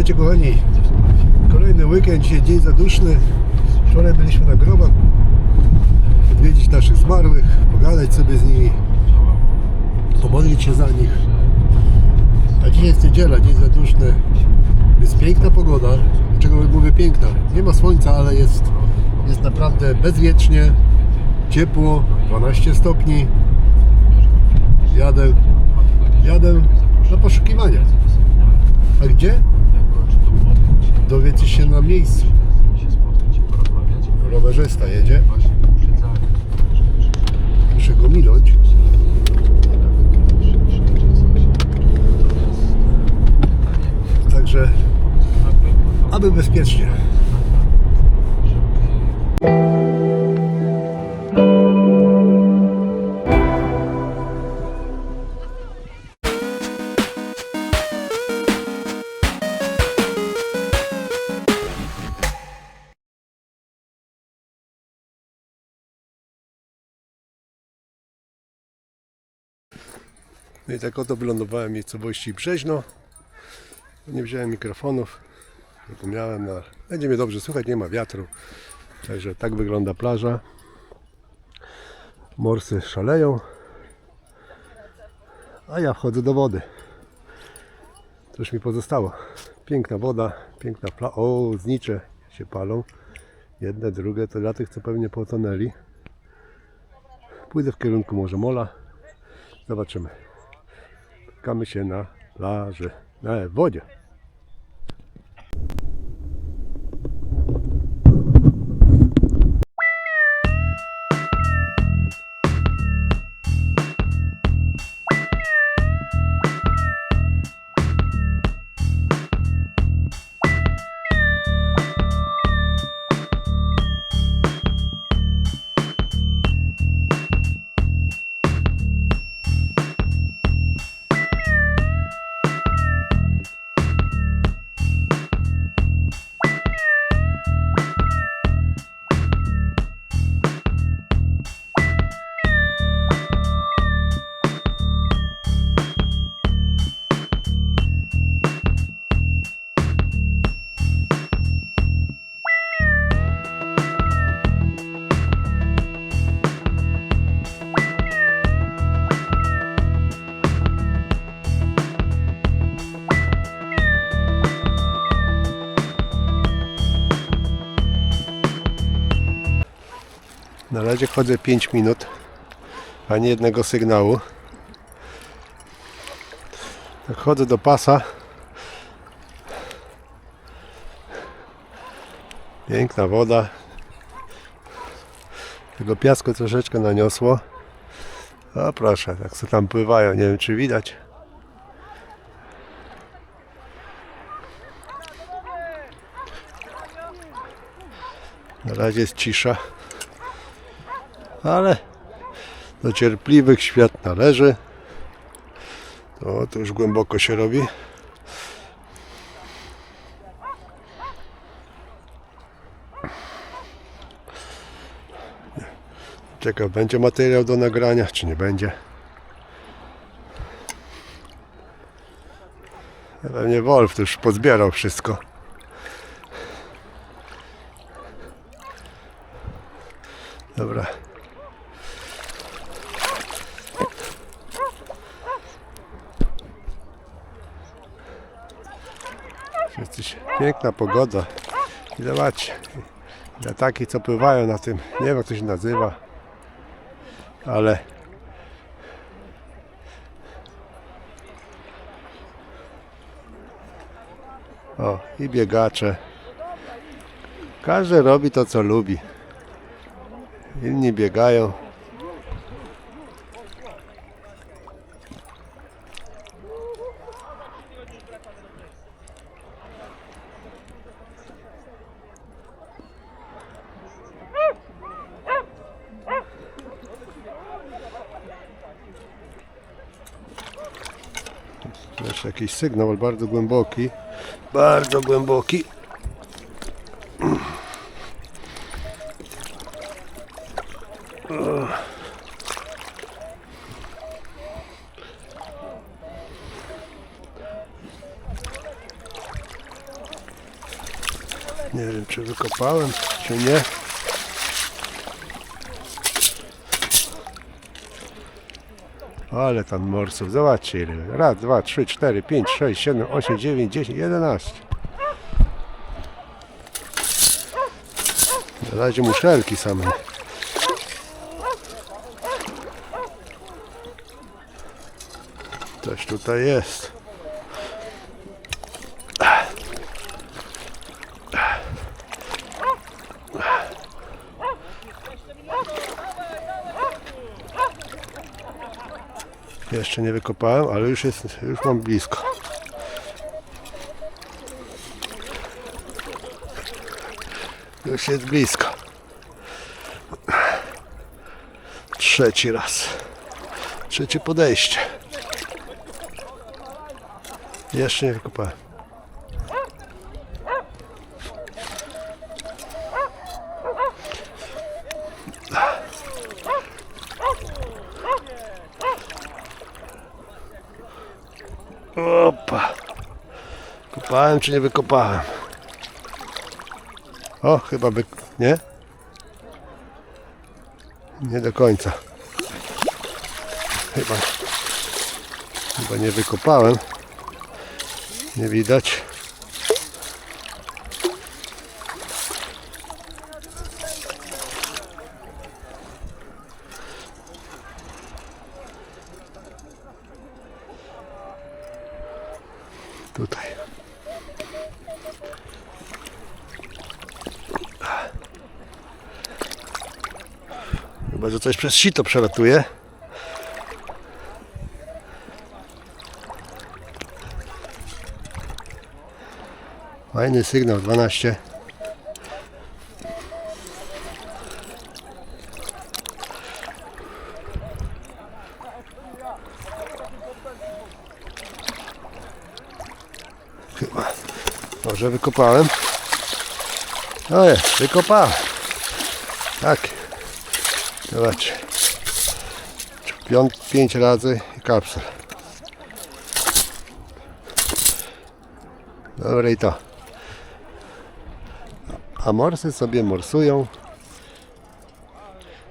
Słuchajcie kochani, kolejny weekend, dzisiaj dzień zaduszny. Wczoraj byliśmy na grobach, odwiedzić naszych zmarłych, pogadać sobie z nimi, pomodlić się za nich. A dzisiaj jest niedziela, dzień zaduszny. Jest piękna pogoda. Dlaczego mówię piękna? Nie ma słońca, ale jest, jest naprawdę bezwiecznie, ciepło, 12 stopni. Jadę, jadę na poszukiwania. A gdzie? Dowiecie się na miejscu. Rowerzysta jedzie. Muszę go minąć. Także, aby bezpiecznie. No i tak oto wylądowałem w miejscowości Brzeźno. Nie wziąłem mikrofonów. Zapomniałem na... Będzie mnie dobrze słychać, nie ma wiatru. Także tak wygląda plaża. Morsy szaleją. A ja wchodzę do wody. Cóż mi pozostało? Piękna woda, piękna plaża. O, znicze się palą. Jedne, drugie, to dla tych, co pewnie potonęli. Pójdę w kierunku Morza Mola. Zobaczymy. Spotkamy się na plaży, na wodzie. Na razie chodzę 5 minut, ani jednego sygnału. Tak chodzę do pasa. Piękna woda. Tego piasku troszeczkę naniosło. O proszę, tak co tam pływają, nie wiem czy widać. Na razie jest cisza ale do cierpliwych świat należy. To, to już głęboko się robi. Czekaj, będzie materiał do nagrania, czy nie będzie? Pewnie Wolf już pozbierał wszystko. Dobra. Się, piękna pogoda. I zobaczcie, dla co pływają na tym, nie wiem jak to się nazywa, ale o i biegacze. Każdy robi to co lubi. Inni biegają. Tu Jeszcze jakiś sygnał, ale bardzo głęboki. Bardzo głęboki. Nie wiem czy wykopałem, czy nie. Ale tam morsów, zobaczcie ile. Raz, dwa, trzy, cztery, pięć, sześć, siedem, osiem, dziewięć, dziesięć, jedenaście. Na razie muszelki same. Coś tutaj jest. Jeszcze nie wykopałem, ale już jest, już mam blisko. Już jest blisko. Trzeci raz. Trzecie podejście. Jeszcze nie wykopałem. Kopałem czy nie wykopałem? O, chyba by... Nie? Nie do końca. Chyba... Chyba nie wykopałem. Nie widać. Chyba, że coś przez sito przelatuje. Fajny sygnał 12. Chyba. Może wykopałem. O jest, wykopałem. Tak. Piąt, pięć razy i kapsel. Dobra i to. A morsy sobie morsują.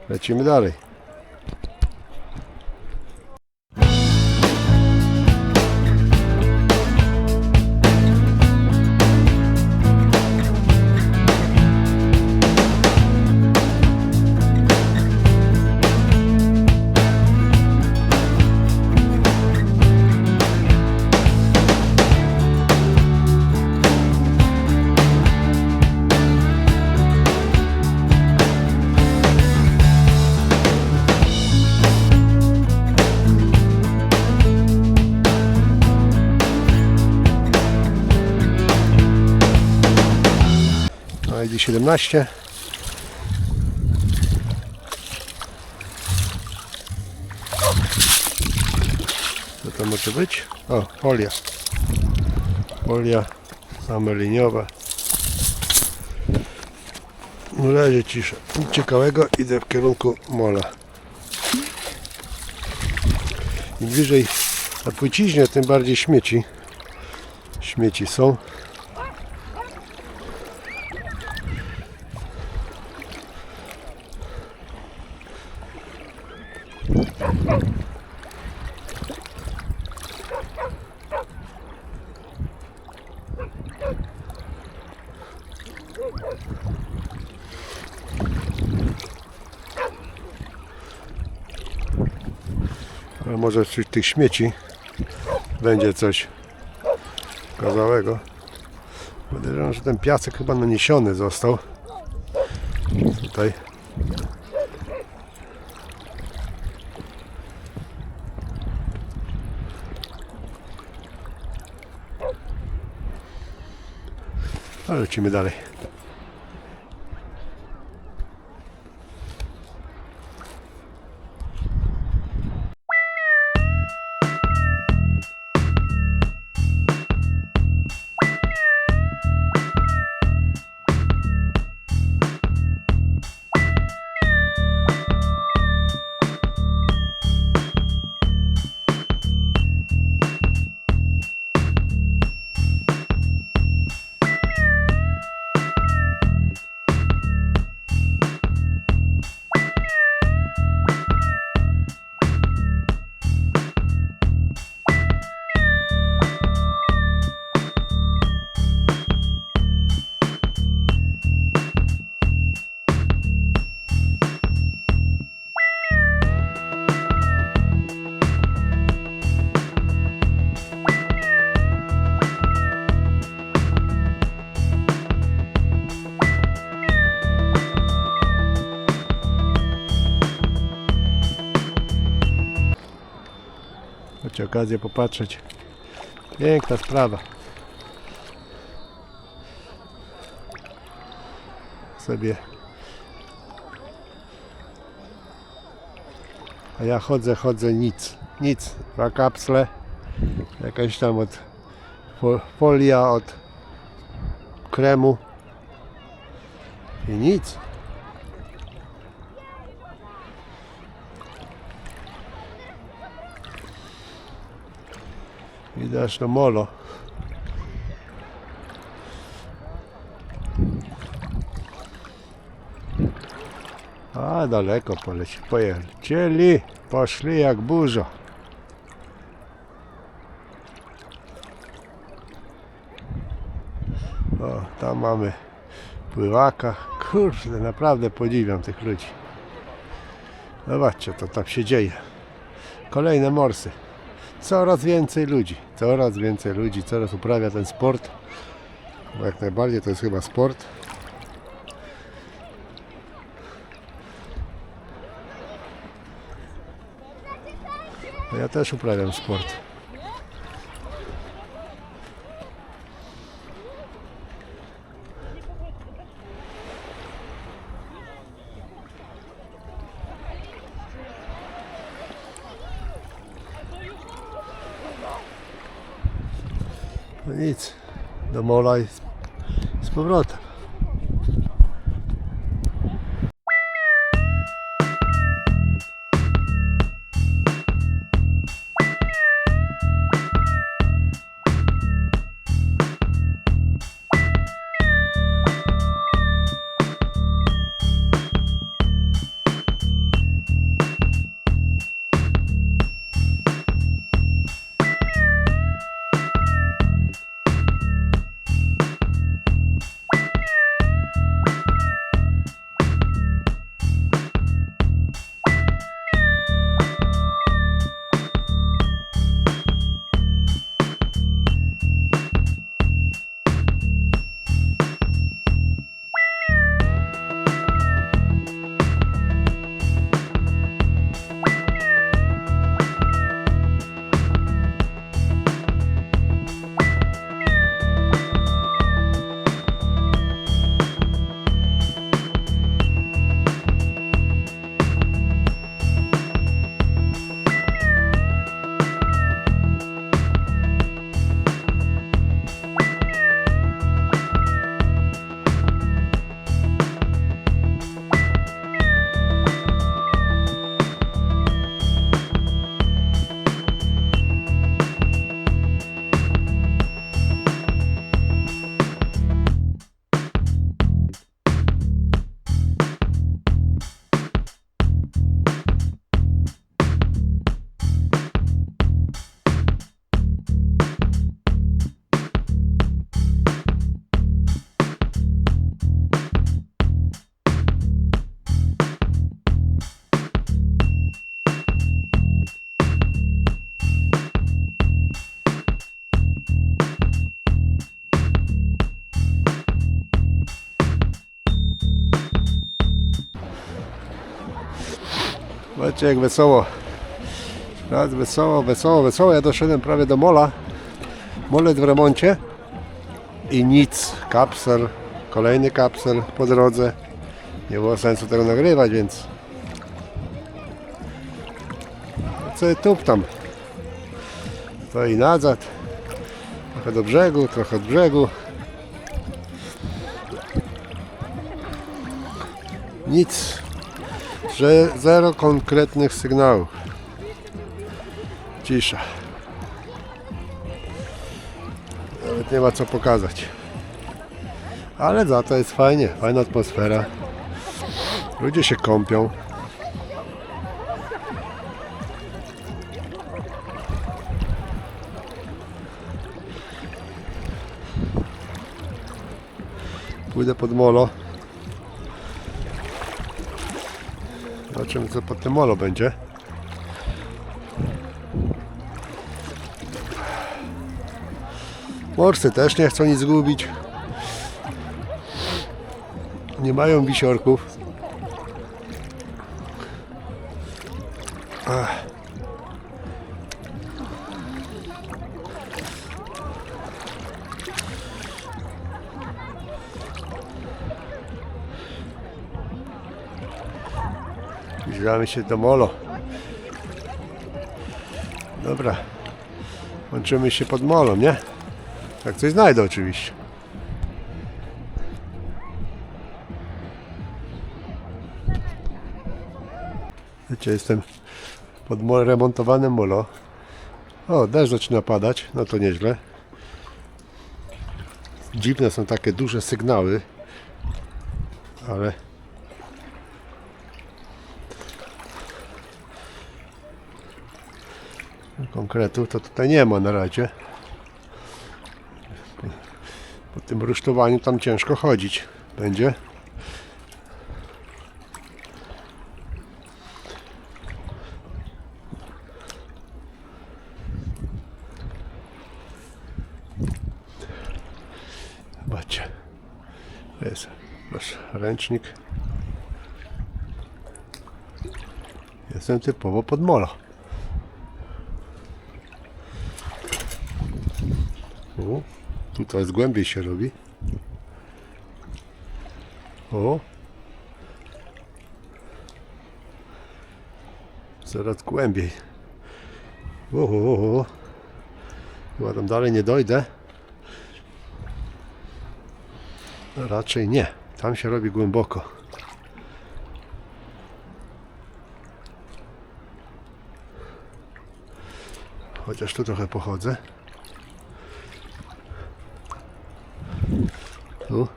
Lecimy dalej. 17. Co to może być? O, folia. Folia same liniowe. Na razie cisza. Nic ciekawego idę w kierunku mola. Im bliżej na płyciźnie, tym bardziej śmieci. Śmieci są. Ale może wśród tych śmieci będzie coś okazałego. Podejrzewam, że ten piasek chyba naniesiony został. Tutaj. Ale lecimy dalej. Okazję popatrzeć. Piękna sprawa. Sobie. A ja chodzę, chodzę, nic. Nic. Dwa kapsle. Jakaś tam od fo- folia od kremu. I nic. Widać no molo. A daleko poleci, pojechali. Poszli jak burza. O, tam mamy pływaka. Kurde, naprawdę podziwiam tych ludzi. Zobaczcie, to tam się dzieje. Kolejne morsy. Coraz więcej ludzi, coraz więcej ludzi, coraz uprawia ten sport. Bo jak najbardziej to jest chyba sport. Ja też uprawiam sport. Nic, do mola i z, z powrotem. Zobaczcie jak wesoło. Raz wesoło, wesoło, wesoło. Ja doszedłem prawie do mola. Molec w remoncie. I nic. Kapsel. Kolejny kapsel po drodze. Nie było sensu tego nagrywać, więc... Co tup tam. To i nazad. Trochę do brzegu, trochę od brzegu. Nic że zero konkretnych sygnałów. Cisza. Nawet nie ma co pokazać. Ale za to jest fajnie, fajna atmosfera. Ludzie się kąpią. Pójdę pod molo. Zobaczymy co pod tym molo będzie. Morsy też nie chcą nic zgubić. Nie mają wisiorków. Zbliżamy się do molo. Dobra. Łączymy się pod molą, nie? Jak coś znajdę oczywiście. Wiecie, jestem pod mo- remontowanym molo. O, deszcz zaczyna padać, no to nieźle. Dziwne są takie duże sygnały, ale konkretów to tutaj nie ma na razie. Po, tym rusztowaniu tam ciężko chodzić będzie. Zobaczcie. Jest nasz ręcznik. Jestem typowo pod molo. O, tu teraz głębiej się robi. O. Coraz głębiej. O, o, o. Chyba tam dalej nie dojdę. Raczej nie. Tam się robi głęboko. Chociaż tu trochę pochodzę. Tu.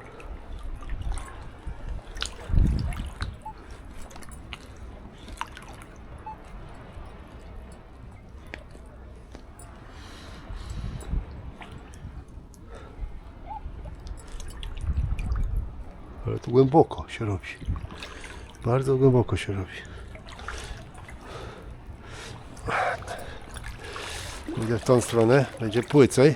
Ale tu głęboko się robi. Bardzo głęboko się robi. Idę w tą stronę, będzie płycej.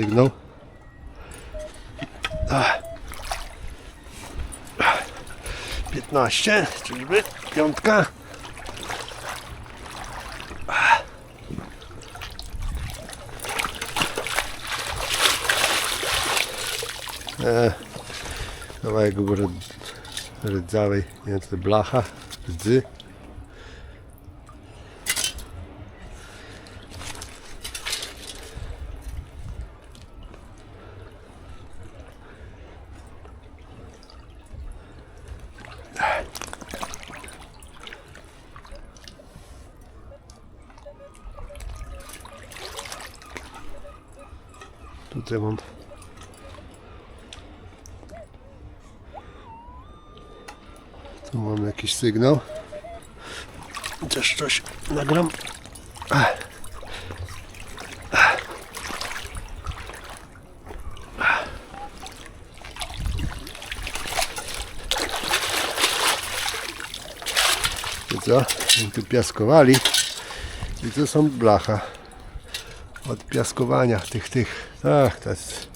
Sygnał. Ach. Ach. 15, czyżby? Piątka. Ach. E, kawałek ryd- rdzawej, nie wiem blacha, rdzy. Mam. Tu mam jakiś sygnał. Chociaż coś nagram. I co? Tu piaskowali. I tu są blacha od piaskowania tych, tych. Tak, to jest.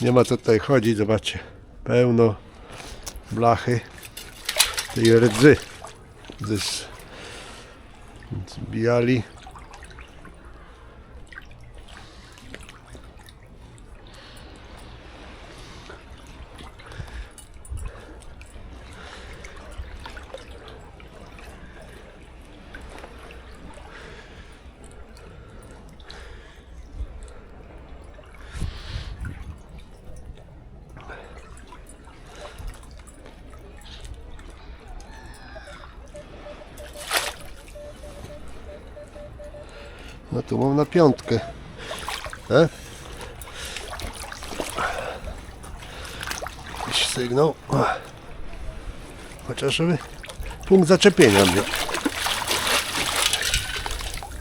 Nie ma co tutaj chodzić, zobaczcie. Pełno blachy tej rdzy. Zbijali. Piątkę. E? Jakiś sygnał. Chociaż żeby punkt zaczepienia mieć.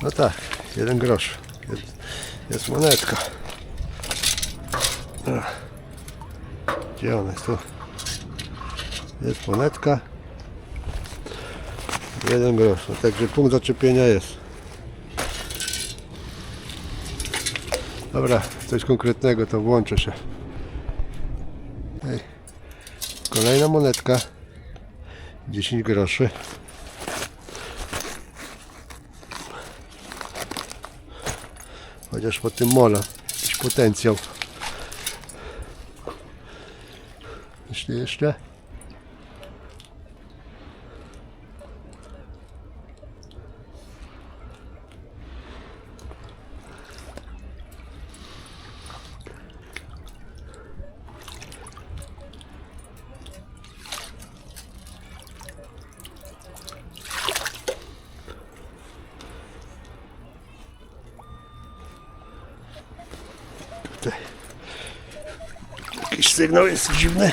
No tak, jeden grosz. Jest, jest monetka. Ach. Gdzie ona jest tu? Jest monetka. Jeden grosz. No, także punkt zaczepienia jest. Dobra, coś konkretnego to włączę się. Kolejna monetka. 10 groszy. Chociaż po tym mola jakiś potencjał. Myślę jeszcze. Jakiś sygnał jest dziwny.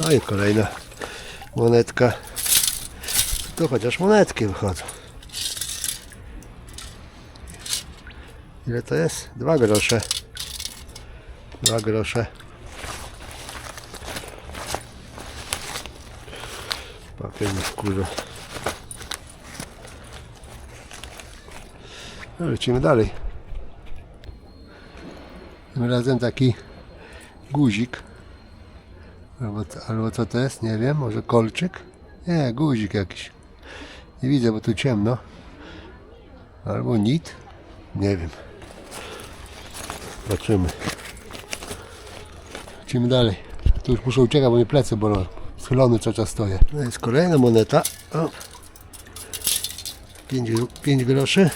No i kolejna monetka. To chociaż monetki wychodzą. Ile to jest? Dwa grosze. Dwa grosze. Papier mi wkurza. No, lecimy dalej. Tym razem taki guzik. Albo, albo co to jest? Nie wiem. Może kolczyk? Nie, guzik jakiś. Nie widzę, bo tu ciemno. Albo nit? Nie wiem. Zobaczymy. Lecimy dalej. Tu już muszę uciekać, bo mnie plecy bolą. Schylony cały czas stoję. No jest kolejna moneta. O. 5, 5 groszy.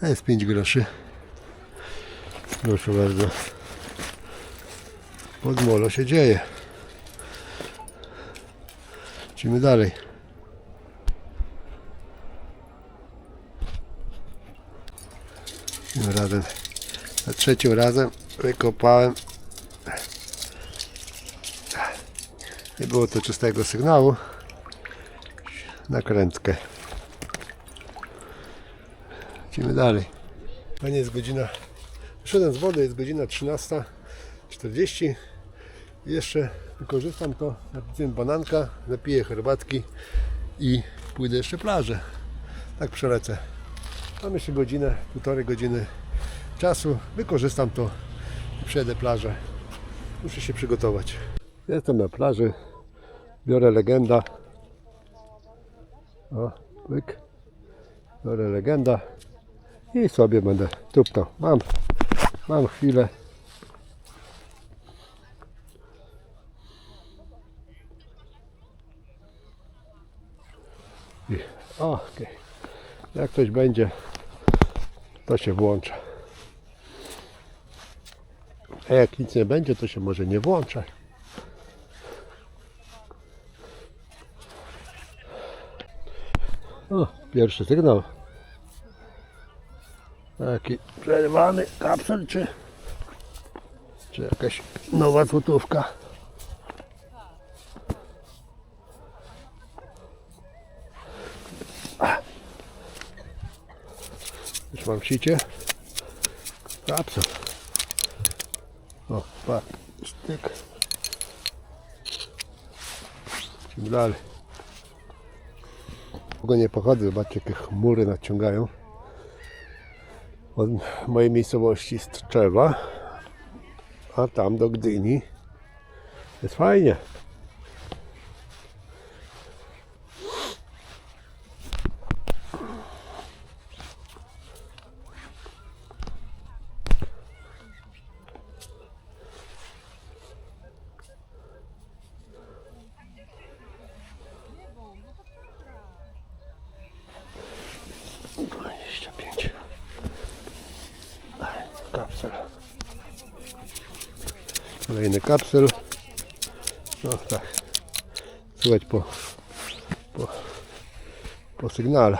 To jest 5 groszy. Proszę bardzo. Pod molo się dzieje. Lecimy dalej. Tym razem, za trzecim razem wykopałem. Nie było to czystego sygnału. Nakrętkę. Lecimy dalej. A nie jest godzina. Wyszedłem z wody, jest godzina 13.40. I Jeszcze wykorzystam to, napiję bananka, napiję herbatki i pójdę jeszcze plażę. Tak przelecę. Mam jeszcze godzinę, półtorej godziny czasu. Wykorzystam to i przejdę plażę. Muszę się przygotować. Jestem na plaży. Biorę legenda. O, pyk. Biorę legenda i sobie będę tuptał. Mam, mam chwilę. I, o, okej. Jak coś będzie, to się włącza. A jak nic nie będzie, to się może nie włącza. O, pierwszy sygnał. Taki przerwany kapsel, czy, czy jakaś nowa złotówka. Już mam sicie. Kapsel. O, patrz, styk. Idziemy dalej. Długo nie pochodzę, zobaczcie jakie chmury nadciągają. Od mojej miejscowości z Tczewa, a tam do Gdyni. Jest fajnie. Dwadzieścia pięć. Kapsel. Kolejny kapsel. No tak. Słychać po, po, po sygnale.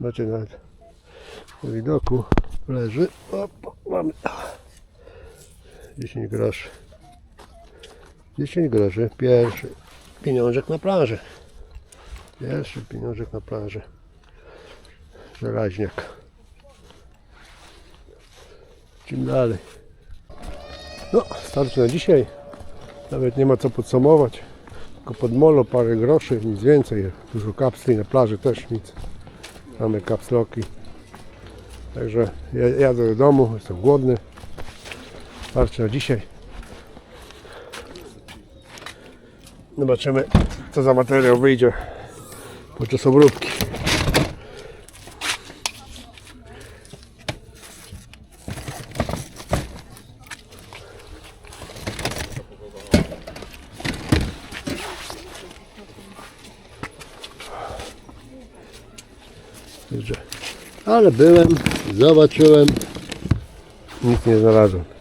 Znaczy na na widoku leży. Op, mamy 10 groszy. 10 groszy. Pierwszy pieniążek na plaży. Pierwszy pieniążek na plaży. Żelaźniak. Czym dalej? No, starczy na dzisiaj. Nawet nie ma co podsumować. Tylko pod molo parę groszy, nic więcej. Dużo kapsli na plaży też nic. Same kapsloki. Także ja- jadę do domu, jestem głodny. Starczy na dzisiaj. Zobaczymy, co za materiał wyjdzie podczas obróbki. Także, ale byłem, zobaczyłem, nic nie znalazłem.